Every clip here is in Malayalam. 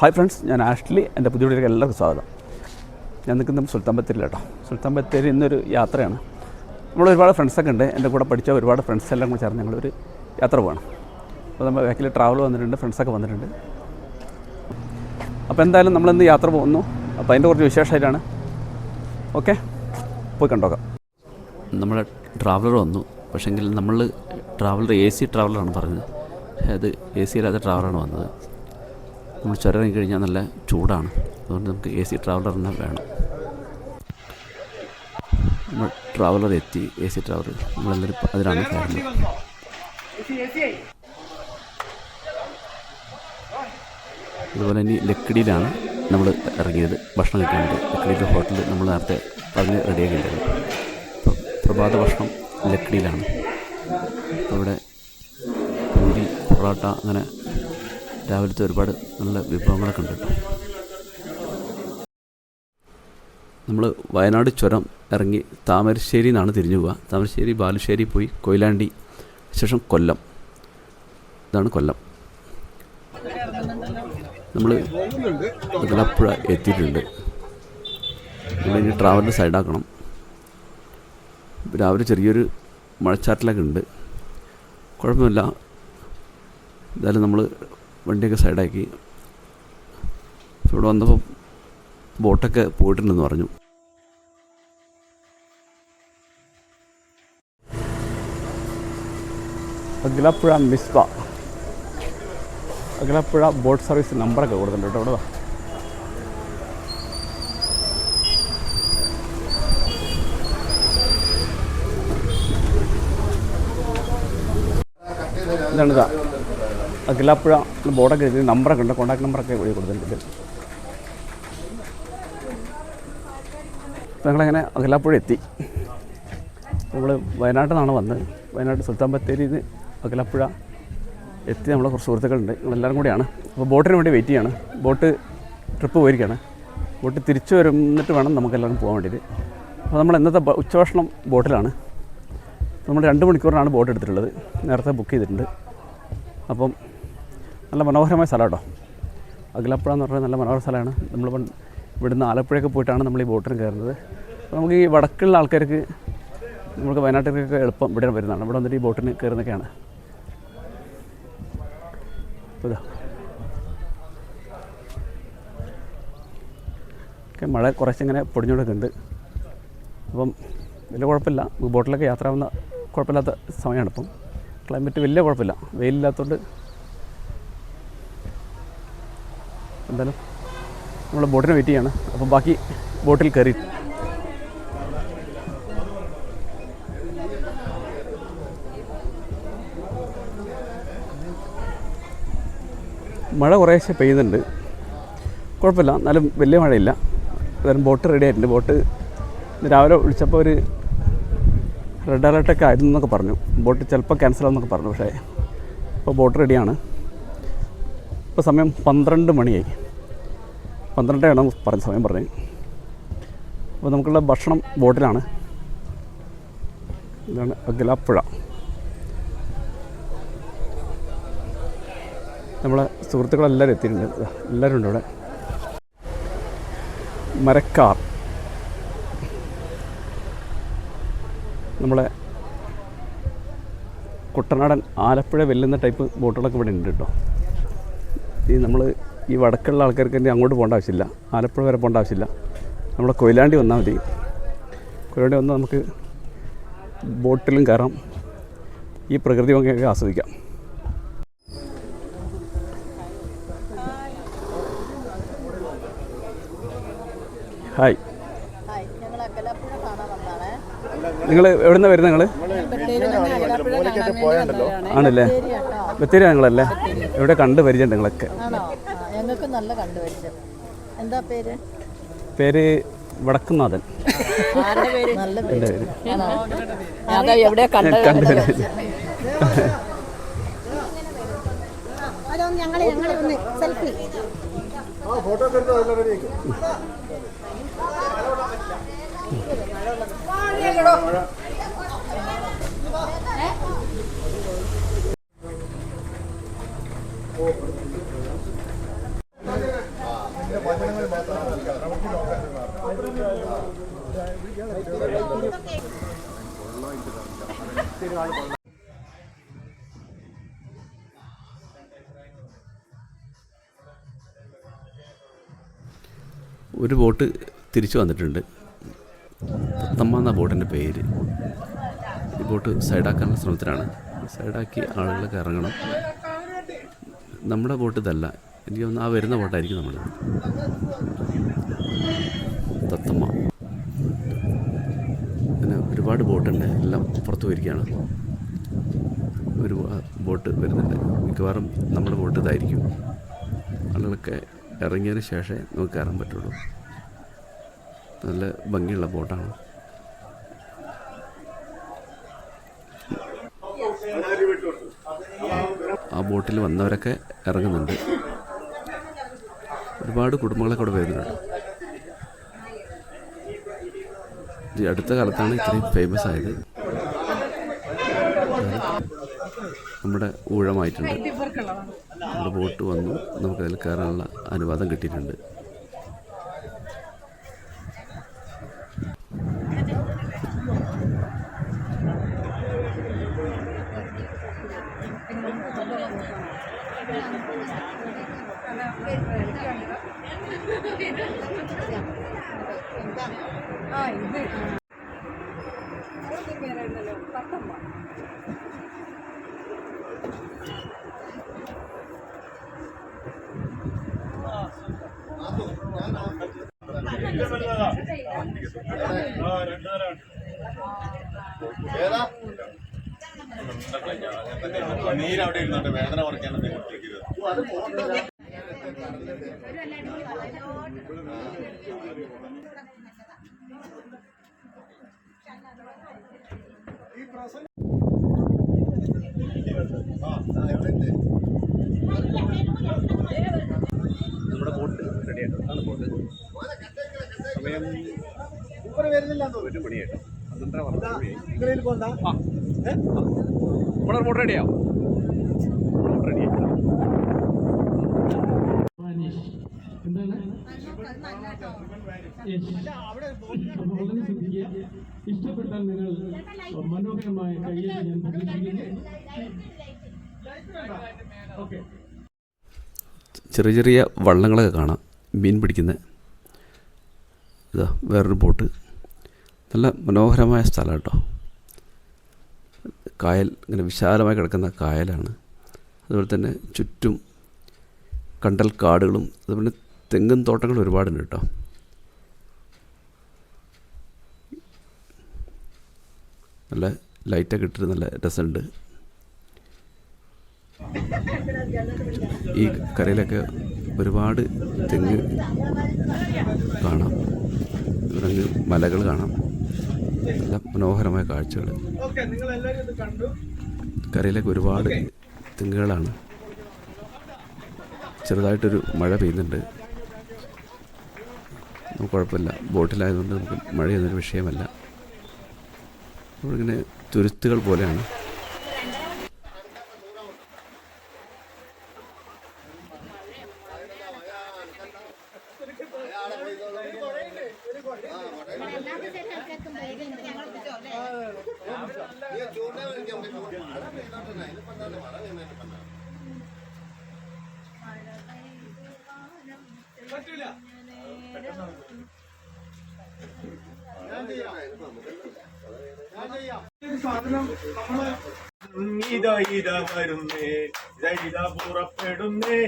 ഹായ് ഫ്രണ്ട്സ് ഞാൻ ആഷ്ലി. എന്റെ പുതിയ വീട്ടിലേക്ക് എല്ലാവർക്കും സ്വാഗതം. ഞാൻ നിൽക്കുന്നത് സുൽത്താൻ ബത്തേരി കേട്ടോ. സുൽത്താൻ ബത്തേരി ഇന്നൊരു യാത്രയാണ്. നമ്മൾ ഒരുപാട് ഫ്രണ്ട്സൊക്കെ ഉണ്ട്. എന്റെ കൂടെ പഠിച്ച ഒരുപാട് ഫ്രണ്ട്സ് എല്ലാം കൂടി ചേർന്ന് ഞങ്ങളൊരു യാത്ര പോകണം അപ്പോൾ നമ്മൾ ബാക്കിൽ ട്രാവൽ വന്നിട്ടുണ്ട് ഫ്രണ്ട്സൊക്കെ വന്നിട്ടുണ്ട്. അപ്പോൾ എന്തായാലും നമ്മളിന്ന് യാത്ര പോകുന്നു. അപ്പോൾ അതിന്റെ കുറച്ച് വിശേഷമായിട്ടാണ്. ഓക്കെ പോയി കണ്ടോക്കാം. നമ്മൾ ട്രാവലർ വന്നു. പക്ഷേങ്കിൽ നമ്മൾ ട്രാവലർ എ സി ട്രാവലറാണ് പറഞ്ഞത്. അത് എ സി അല്ലാത്ത ട്രാവലറാണ് വന്നത്. നമ്മൾ ചുരം കഴിഞ്ഞാൽ നല്ല ചൂടാണ്. അതുകൊണ്ട് നമുക്ക് എ സി ട്രാവലർ തന്നെ വേണം. നമ്മൾ ട്രാവലർ എത്തി എ സി ട്രാവലർ. നമ്മളെല്ലാവരും അതിലാണ് കാരണം അതുപോലെ ഇനി ലക്കിടിയിലാണ് നമ്മൾ ഇറങ്ങിയത് ഭക്ഷണം കഴിക്കാൻ വേണ്ടി. ലക്കിടിയിലെ ഹോട്ടലിൽ നമ്മൾ നേരത്തെ പറഞ്ഞ് റെഡിയാക്കിയിട്ടുണ്ടായിരുന്നു പ്രഭാത ഭക്ഷണം ലക്കിടിയിലാണ്. അവിടെ പൂരി പൊറോട്ട അങ്ങനെ രാവിലത്തെ ഒരുപാട് നല്ല വിഭവങ്ങളൊക്കെ ഉണ്ട് കേട്ടോ. നമ്മൾ വയനാട് ചുരം ഇറങ്ങി താമരശ്ശേരി നിന്നാണ് തിരിഞ്ഞു പോവുക. താമരശ്ശേരി ബാലുശ്ശേരി പോയി കൊയിലാണ്ടി ശേഷം കൊല്ലം. ഇതാണ് കൊല്ലം. നമ്മൾ അതിലപ്പുഴ എത്തിയിട്ടുണ്ട്. നമ്മളിനി ട്രാവലിന്റെ സൈഡാക്കണം. രാവിലെ ചെറിയൊരു മഴച്ചാറ്റലൊക്കെ ഉണ്ട്. കുഴപ്പമില്ല. എന്തായാലും നമ്മൾ വണ്ടിയൊക്കെ സൈഡാക്കി. ഇവിടെ വന്നപ്പോൾ ബോട്ടൊക്കെ പോയിട്ടുണ്ടെന്ന് പറഞ്ഞു. അഗ്ലപ്പുഴ മിസ്ബ. അഗ്ലപ്പുഴ ബോട്ട് സർവീസ് നമ്പറൊക്കെ കൊടുത്തിട്ടുണ്ട് കേട്ടോ ഇവിടെ. ഇതാണ് ഇതാ. അഖിലപ്പുഴ ബോർഡൊക്കെ എഴുതി നമ്പറൊക്കെ ഉണ്ട്. കോൺടാക്ട് നമ്പറൊക്കെ ഇവിടെ കൊടുത്തിട്ടുണ്ട്. ഞങ്ങളങ്ങനെ അഖിലാപ്പുഴ എത്തി. നമ്മൾ വയനാട്ടിൽ നിന്നാണ് വന്നത്. വയനാട് സുൽത്താൻ ബത്തേരിയിൽ നിന്ന് അഖിലാപ്പുഴ എത്തി. നമ്മളെ കുറച്ച് സുഹൃത്തുക്കളുണ്ട്. ഞങ്ങളെല്ലാവരും കൂടിയാണ്. അപ്പോൾ ബോട്ടിന് വേണ്ടി വെയിറ്റ് ചെയ്യാണ്. ബോട്ട് ട്രിപ്പ് പോയിരിക്കുകയാണ് ബോട്ട് തിരിച്ചു വരുന്നിട്ട് വേണം നമുക്കെല്ലാവരും പോകാൻ വേണ്ടിയിട്ട്. അപ്പോൾ നമ്മൾ ഇന്നത്തെ ഉച്ചഭക്ഷണം ബോട്ടിലാണ്. നമ്മൾ രണ്ട് മണിക്കൂറിനാണ് ബോട്ട് എടുത്തിട്ടുള്ളത്. നേരത്തെ ബുക്ക് ചെയ്തിട്ടുണ്ട്. അപ്പം നല്ല മനോഹരമായ സ്ഥലം കേട്ടോ അഖിലപ്പുഴ എന്ന് പറഞ്ഞാൽ നല്ല മനോഹര സ്ഥലമാണ്. നമ്മളിപ്പം ഇവിടുന്ന് ആലപ്പുഴയൊക്കെ പോയിട്ടാണ് നമ്മൾ ഈ ബോട്ടിന് കയറുന്നത്. അപ്പോൾ നമുക്ക് ഈ വടക്കുള്ള ആൾക്കാർക്ക് നമുക്ക് വയനാട്ടിലേക്കൊക്കെ എളുപ്പം ഇവിടെ വരുന്നതാണ്. ഇവിടെ വന്നിട്ട് ഈ ബോട്ടിന് കയറുന്നൊക്കെയാണ്. ഓക്കെ മഴ കുറച്ചിങ്ങനെ പൊടിഞ്ഞുകൊണ്ടൊക്കെ ഉണ്ട്. അപ്പം വലിയ കുഴപ്പമില്ല. ബോട്ടിലൊക്കെ യാത്ര ആവുന്ന കുഴപ്പമില്ലാത്ത സമയമാണ് ഇപ്പം. ക്ലൈമറ്റ് വലിയ കുഴപ്പമില്ല. വെയിലില്ലാത്തതുകൊണ്ട് എന്തായാലും നമ്മൾ ബോട്ടിന് വെയിറ്റ് ചെയ്യാണ്. അപ്പം ബാക്കി ബോട്ടിൽ കയറി മഴ കുറേശ്ശെ പെയ്യുന്നുണ്ട്. കുഴപ്പമില്ല. എന്നാലും വലിയ മഴയില്ല. എന്തായാലും ബോട്ട് റെഡി ആയിട്ടുണ്ട്. ബോട്ട് രാവിലെ വിളിച്ചപ്പോൾ ഒരു റെഡ് അലേർട്ടൊക്കെ ആയിരുന്നു എന്നൊക്കെ പറഞ്ഞു. ബോട്ട് ചിലപ്പോൾ ക്യാൻസൽ ആവുമെന്നൊക്കെ പറഞ്ഞു. പക്ഷേ ഇപ്പോൾ ബോട്ട് റെഡിയാണ് ഇപ്പോൾ സമയം പന്ത്രണ്ട് മണിയായി. പന്ത്രണ്ടാണ് പറഞ്ഞ സമയം പറഞ്ഞത്. അപ്പോൾ നമുക്കുള്ള ഭക്ഷണം ബോട്ടിലാണ്. ഇതാണ് അഗലാപ്പുഴ നമ്മളെ സുഹൃത്തുക്കളെല്ലാവരും എത്തിയിട്ടുണ്ട്. എല്ലാവരും ഉണ്ട് ഇവിടെ. മരക്കാർ. നമ്മളെ കുട്ടനാടൻ ആലപ്പുഴ വെല്ലുന്ന ടൈപ്പ് ബോട്ടുകളൊക്കെ ഇവിടെ ഉണ്ട് കേട്ടോ. ഈ നമ്മൾ ഈ വടക്കുള്ള ആൾക്കാർക്ക് തന്നെ അങ്ങോട്ട് പോകേണ്ട ആവശ്യമില്ല. ആലപ്പുഴ വരെ പോകേണ്ട ആവശ്യമില്ല. നമ്മുടെ കൊയിലാണ്ടി വന്നാൽ മതി. കൊയിലാണ്ടി വന്നാൽ നമുക്ക് ബോട്ടിലും കയറാം. ഈ പ്രകൃതി ഭംഗിയൊക്കെ ആസ്വദിക്കാം. ഹായ്. നിങ്ങൾ എവിടുന്ന നിന്നാണ് വരുന്നത് നിങ്ങൾ ആണല്ലേ? ബത്തേരി ഞങ്ങളല്ലേ എവിടെ കണ്ട് പരിചയമുണ്ട് നിങ്ങളൊക്കെ? നല്ല കണ്ടുപരിച്ചത് എന്താ പേര് പേര് വടക്കുന്നാഥൻ നല്ല പേര് അതാ എവിടെ കണ്ട കണ്ട് പരിചയം ഒരു ബോട്ട് തിരിച്ചു വന്നിട്ടുണ്ട്. തത്തമ്മ എന്ന ബോട്ടിന്റെ പേര്. ഈ ബോട്ട് സൈഡാക്കാനുള്ള ശ്രമത്തിലാണ്. സൈഡാക്കി ആളുകളൊക്കെ ഇറങ്ങണം നമ്മുടെ ബോട്ട് ഇതല്ല. എനിക്ക് തോന്നുന്നു ആ വരുന്ന ബോട്ടായിരിക്കും നമ്മുടെ തത്തമ്മ പിന്നെ ഒരുപാട് ബോട്ടുണ്ട് എല്ലാം പുറത്തു പോയിരിക്കുകയാണ് ഒരു ബോട്ട് വരുന്നുണ്ട്. മിക്കവാറും നമ്മുടെ ബോട്ട് ഇതായിരിക്കും. ആളുകളൊക്കെ ഇറങ്ങിയതിന് ശേഷമേ നമുക്ക് കയറാൻ പറ്റുള്ളൂ. നല്ല ഭംഗിയുള്ള ബോട്ടാണ്. ആ ബോട്ടിൽ വന്നവരൊക്കെ ഇറങ്ങുന്നുണ്ട്. ഒരുപാട് കുടുംബങ്ങളൊക്കെ അവിടെ വരുന്നുണ്ട്. ഈ അടുത്ത കാലത്താണ് ഇത്രയും ഫേമസ് ആയത്. നമ്മുടെ ഊഴമായിട്ടുണ്ട്. നമ്മുടെ ബോട്ട് വന്നു. നമുക്കതിൽ കയറാനുള്ള അനുവാദം കിട്ടിയിട്ടുണ്ട്. നീരവിടെ ഇരുന്നോണ്ട് വേദന കുറയ്ക്കാനൊന്നും കൊടുത്തിരിക്കരുത് നമ്മുടെ ബോട്ട് റെഡിയായിട്ടുണ്ട് അതാണ് ബോട്ട് സമയം റെഡിയാവും വളരെ ശ്രദ്ധിക്കുക ഇഷ്ടപ്പെട്ടാൽ നിങ്ങൾ മനോഹരമായ കയ്യിൽ ഞാൻ പ്രതീക്ഷിക്കുന്നു ചെറിയ ചെറിയ വള്ളങ്ങളൊക്കെ കാണാം. മീൻ പിടിക്കുന്ന ഇതാ വേറൊരു ബോട്ട് നല്ല മനോഹരമായ സ്ഥലം കേട്ടോ. കായൽ ഇങ്ങനെ വിശാലമായി കിടക്കുന്ന കായലാണ്. അതുപോലെ തന്നെ ചുറ്റും കണ്ടൽ കാടുകളും അതുപോലെ തന്നെ തെങ്ങും തോട്ടങ്ങളും ഒരുപാടുണ്ട് കേട്ടോ. നല്ല ലൈറ്റൊക്കെ ഇട്ടിട്ട് നല്ല രസമുണ്ട്. ഈ കരയിലൊക്കെ ഒരുപാട് തെങ്ങ് കാണാം. ഇവിടങ്ങ് മലകൾ കാണാം. നല്ല മനോഹരമായ കാഴ്ചകൾ. കരയിലേക്ക് ഒരുപാട് തെങ്ങുകളാണ്. ചെറുതായിട്ടൊരു മഴ പെയ്യുന്നുണ്ട്. നമുക്ക് കുഴപ്പമില്ല. ബോട്ടിലായതുകൊണ്ട് നമുക്ക് മഴയൊന്നൊരു വിഷയമല്ല. നമ്മളിങ്ങനെ ഇങ്ങനെ തുരുത്തുകൾ പോലെയാണ്. ഇതാ ഇതാ വരുന്നേ. ഇതാ ഇതാ പുറപ്പെടുന്നേ.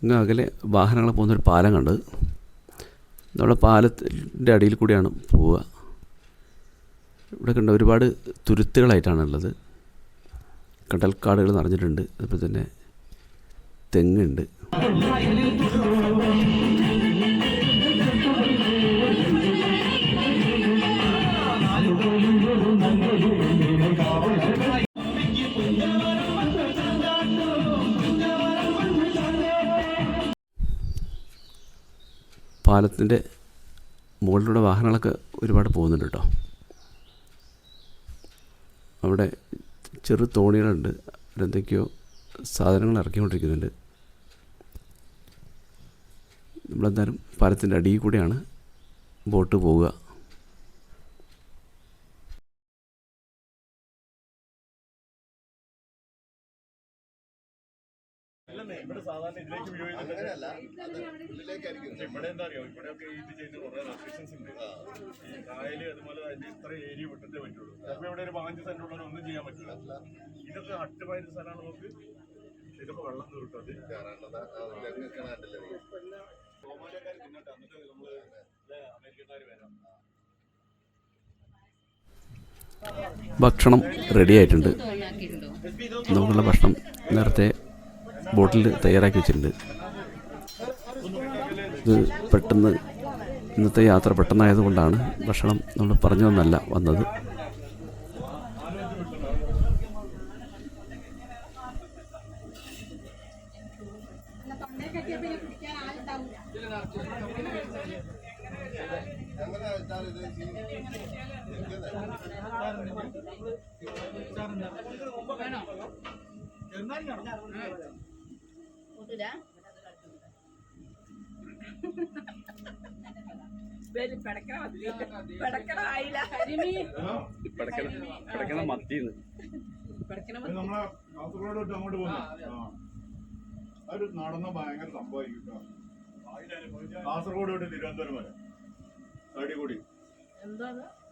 അങ്ങ് അകലെ വാഹനങ്ങൾ പോകുന്നൊരു പാലം കണ്ട്. നമ്മുടെ പാലത്തിന്റെ അടിയിൽ കൂടിയാണ് പോവുക. ഇവിടെ കണ്ട ഒരുപാട് തുരുത്തുകളായിട്ടാണുള്ളത് കടൽക്കാടുകൾ നിറഞ്ഞിട്ടുണ്ട്. അതുപോലെ തന്നെ തെങ്ങുണ്ട്. പാലത്തിന്റെ മുകളിലൂടെ വാഹനങ്ങളൊക്കെ ഒരുപാട് പോകുന്നുണ്ട് കേട്ടോ. അവിടെ ചെറു തോണികളുണ്ട്. അവരെന്തൊക്കെയോ സാധനങ്ങൾ ഇറക്കിക്കൊണ്ടിരിക്കുന്നുണ്ട്. നമ്മളെന്തായാലും പാലത്തിന്റെ അടിയിൽ കൂടെയാണ് ബോട്ട് പോവുക. അല്ലെന്നേ ഇവിടെ സാധാരണ ഇതിലേക്ക് ഉപയോഗിക്കുന്നുണ്ട് ഇവിടെ എന്താ അറിയോ? ഇവിടെയൊക്കെ ഇത് ചെയ്യുന്ന കുറെ റെസ്ട്രിക്ഷൻസ് ഉണ്ട്. ഈ കായൽ അതുപോലെ അതിന്റെ ഇത്ര ഏരിയ വിട്ടിട്ടേ പറ്റുള്ളൂ. അപ്പൊ ഇവിടെ ഒരു പതിനഞ്ച് സെന്റ് ഉള്ളവർ ഒന്നും ചെയ്യാൻ പറ്റില്ല. ഇതൊക്കെ അട്ടുപായിരുന്ന സ്ഥലമാണ് നമുക്ക് ചിലപ്പോ വെള്ളം തീർട്ടത് സോമാലിയക്കാർ തിന്നട്ടെ എന്നിട്ട് നമ്മൾ അമേരിക്കക്കാർ വരാം. ഭക്ഷണം റെഡി ആയിട്ടുണ്ട്. നമുക്കുള്ള ഭക്ഷണം നേരത്തെ ബോട്ടിൽ തയ്യാറാക്കി വെച്ചിട്ടുണ്ട്. ഇത് പെട്ടെന്ന് ഇന്നത്തെ യാത്ര പെട്ടെന്നായതുകൊണ്ടാണ് ഭക്ഷണം നമ്മൾ പറഞ്ഞു വന്നല്ല വന്നത്. മത്തിന്ന്. നമ്മളെ കാസർഗോഡ് തൊട്ട് അങ്ങോട്ട് പോകുന്നു നടന്ന ഭയങ്കര സംഭവമായിരിക്കും കേട്ടോ. കാസർഗോഡ് തൊട്ട് തിരുവനന്തപുരം വരെ. അടികൂടി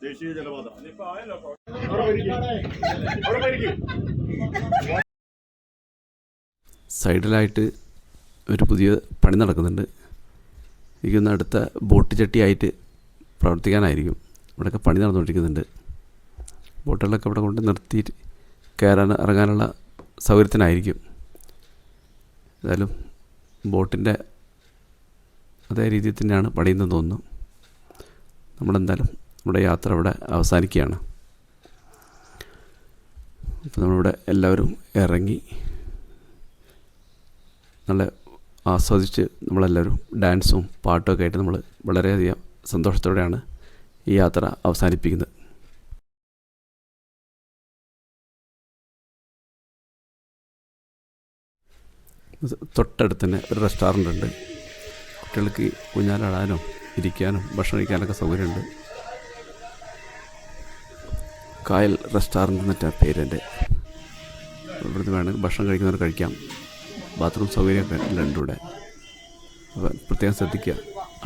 ദേശീയ ജലപാത. സൈഡിലായിട്ട് ഒരു പുതിയ പണി നടക്കുന്നുണ്ട്. എനിക്കൊന്ന് അടുത്ത ബോട്ട് ചട്ടിയായിട്ട് പ്രവർത്തിക്കാനായിരിക്കും. ഇവിടെയൊക്കെ പണി നടന്നുകൊണ്ടിരിക്കുന്നുണ്ട്. ബോട്ടുകളൊക്കെ ഇവിടെ കൊണ്ട് നിർത്തിയിട്ട് കയറാൻ ഇറങ്ങാനുള്ള സൗകര്യത്തിനായിരിക്കും. ഏതായാലും ബോട്ടിന്റെ അതേ രീതിയിൽ തന്നെയാണ് പണിയുന്നത് തോന്നുന്നു. നമ്മളെന്തായാലും നമ്മുടെ യാത്ര ഇവിടെ അവസാനിക്കുകയാണ്. അപ്പോൾ നമ്മളിവിടെ എല്ലാവരും ഇറങ്ങി നല്ല ആസ്വദിച്ച് നമ്മളെല്ലാവരും ഡാൻസും പാട്ടുമൊക്കെ ആയിട്ട് നമ്മൾ വളരെയധികം സന്തോഷത്തോടെയാണ് ഈ യാത്ര അവസാനിപ്പിക്കുന്നത്. തൊട്ടടുത്ത് തന്നെ ഒരു റെസ്റ്റോറന്റ് ഉണ്ട്. കുട്ടികൾക്ക് കുഞ്ഞാലാടാനും ഇരിക്കാനും ഭക്ഷണം കഴിക്കാനൊക്കെ സൗകര്യമുണ്ട്. കായൽ റെസ്റ്റോറന്റ് എന്നിട്ടാണ് പേരെന്റെ ഇവിടുന്ന് വേണമെങ്കിൽ ഭക്ഷണം കഴിക്കുന്നവർ കഴിക്കാം. ബാത്റൂം സൗകര്യമൊക്കെ ഉണ്ട് ഇവിടെ. പ്രത്യേകം ശ്രദ്ധിക്കുക.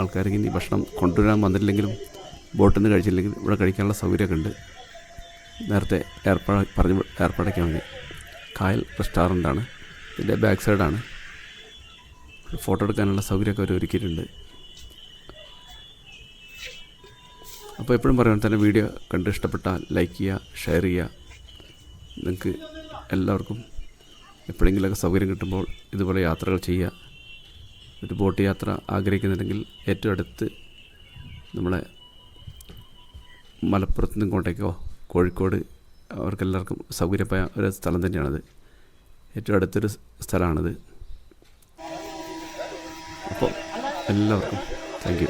ആൾക്കാർക്ക് ഇനി ഭക്ഷണം കൊണ്ടുവരാൻ വന്നില്ലെങ്കിലും ബോട്ടിൽ നിന്ന് കഴിച്ചില്ലെങ്കിൽ ഇവിടെ കഴിക്കാനുള്ള സൗകര്യമൊക്കെ ഉണ്ട്. നേരത്തെ ഏർപ്പാട് പറഞ്ഞ് ഏർപ്പാടൊക്കെ മതി. കായൽ റെസ്റ്റോറന്റാണ് ഇതിന്റെ ബാക്ക് സൈഡാണ് ഫോട്ടോ എടുക്കാനുള്ള സൗകര്യമൊക്കെ അവർ ഒരുക്കിയിട്ടുണ്ട്. അപ്പോൾ എപ്പോഴും പറയുന്നത് തന്നെ വീഡിയോ കണ്ട് ഇഷ്ടപ്പെട്ടാൽ ലൈക്ക് ചെയ്യുക ഷെയർ ചെയ്യുക. നിങ്ങൾക്ക് എല്ലാവർക്കും എപ്പോഴെങ്കിലുമൊക്കെ സൗകര്യം കിട്ടുമ്പോൾ ഇതുപോലെ യാത്രകൾ ചെയ്യുക. ഒരു ബോട്ട് യാത്ര ആഗ്രഹിക്കുന്നുണ്ടെങ്കിൽ ഏറ്റവും അടുത്ത് നമ്മളെ മലപ്പുറത്ത് നിന്നും കോട്ടയ്ക്കോ കോഴിക്കോട് അവർക്കെല്ലാവർക്കും സൗകര്യമായ ഒരു സ്ഥലം തന്നെയാണത്. ഏറ്റവും അടുത്തൊരു സ്ഥലമാണത്. അപ്പോൾ എല്ലാവർക്കും താങ്ക് യു